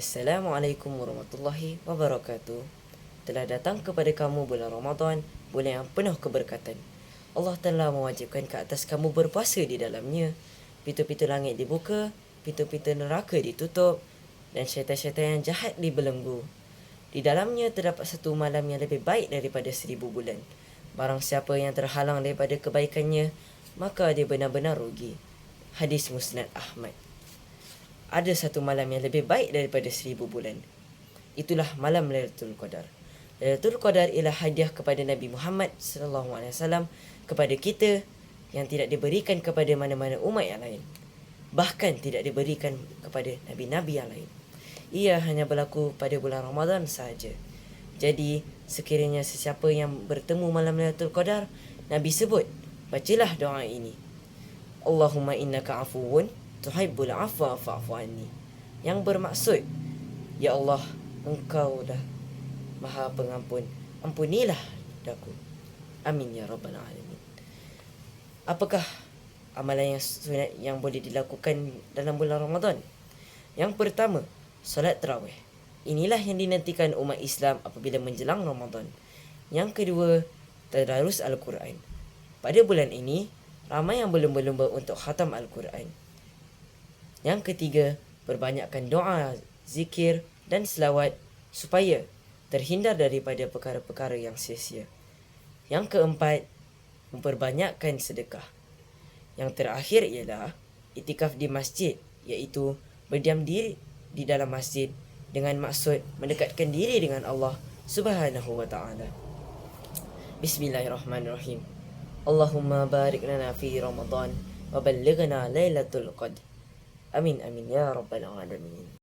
Assalamualaikum warahmatullahi wabarakatuh. Telah datang kepada kamu bulan Ramadan, bulan yang penuh keberkatan. Allah telah mewajibkan ke atas kamu berpuasa di dalamnya. Pintu-pintu langit dibuka, pintu-pintu neraka ditutup dan syaitan-syaitan yang jahat dibelenggu. Di dalamnya terdapat satu malam yang lebih baik daripada seribu bulan. Barang siapa yang terhalang daripada kebaikannya, maka dia benar-benar rugi. Hadis Musnad Ahmad. Ada satu malam yang lebih baik daripada seribu bulan. Itulah malam Lailatul Qadar. Lailatul Qadar ialah hadiah kepada Nabi Muhammad sallallahu alaihi wasallam kepada kita yang tidak diberikan kepada mana-mana umat yang lain. Bahkan tidak diberikan kepada nabi-nabi yang lain. Ia hanya berlaku pada bulan Ramadan sahaja. Jadi, sekiranya sesiapa yang bertemu malam Lailatul Qadar, Nabi sebut, bacalah doa ini. Allahumma innaka afuwun tuhibbul afwa fa'fu anni. Yang bermaksud, Ya Allah, engkau dah maha pengampun. Ampunilah daku. Amin ya rabbal alamin. Apakah amalan yang sunat yang boleh dilakukan dalam bulan Ramadan? Yang pertama, solat tarawih. Inilah yang dinantikan umat Islam apabila menjelang Ramadan. Yang kedua, tadarus Al-Quran. Pada bulan ini, ramai yang belum berlumba untuk khatam Al-Quran. Yang ketiga, perbanyakkan doa, zikir dan selawat supaya terhindar daripada perkara-perkara yang sia-sia. Yang keempat, memperbanyakkan sedekah. Yang terakhir ialah itikaf di masjid iaitu berdiam diri di dalam masjid dengan maksud mendekatkan diri dengan Allah Subhanahu wa taala. Bismillahirrahmanirrahim. Allahumma barik lana fi Ramadan wa ballighna Lailatul Qadr. Amin amin ya rabbal alamin.